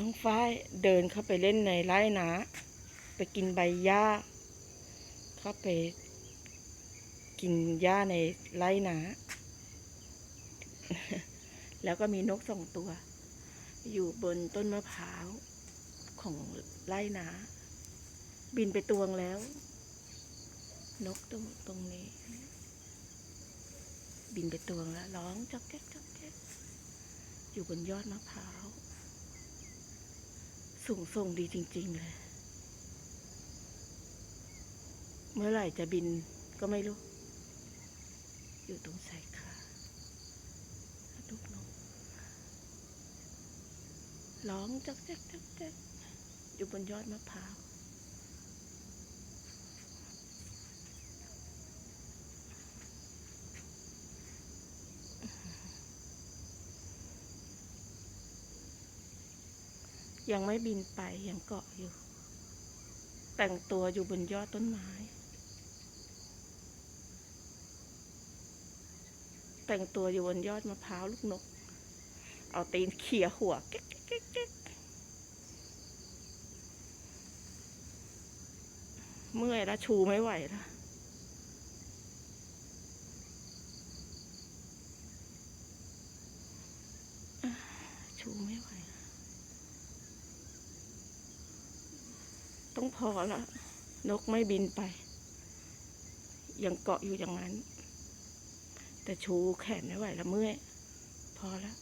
น้องฝ้ายเดินเข้าไปเล่นในไร่นาไปกินใบหญ้า เข้าไปกินหญ้าในไร่นาแล้วก็มีนกสองตัว อยู่บนต้นมะพร้าวของไร่นา บินไปตวงแล้ว นกตรงตรงนี้ บินไปตวงแล้ว ร้องจอกแจ๊กจอกแจ๊กอยู่บนยอดมะพร้าว สูงส่งดีจริง ๆ เลย เมื่อไหร่จะบินก็ไม่รู้ อยู่ตรงสายขาลูกนกร้องจักจักจักจักอยู่บนยอดมะพร้าว ยังไม่บินไป ยังเกาะอยู่ แต่งตัวอยู่บนยอดต้นไม้ แต่งตัวอยู่บนยอดมะพร้าวลูกนก เอาตีนเขี่ยหัวแก๊กแก๊กแก๊กเมื่อยแล้วชูไม่ไหวแล้วชูไม่ไหว ต้องพอละนกไม่บินไป ยังเกาะอยู่อย่างนั้น แต่ชูแขนไม่ไหวละเมื่อย พอแล้ว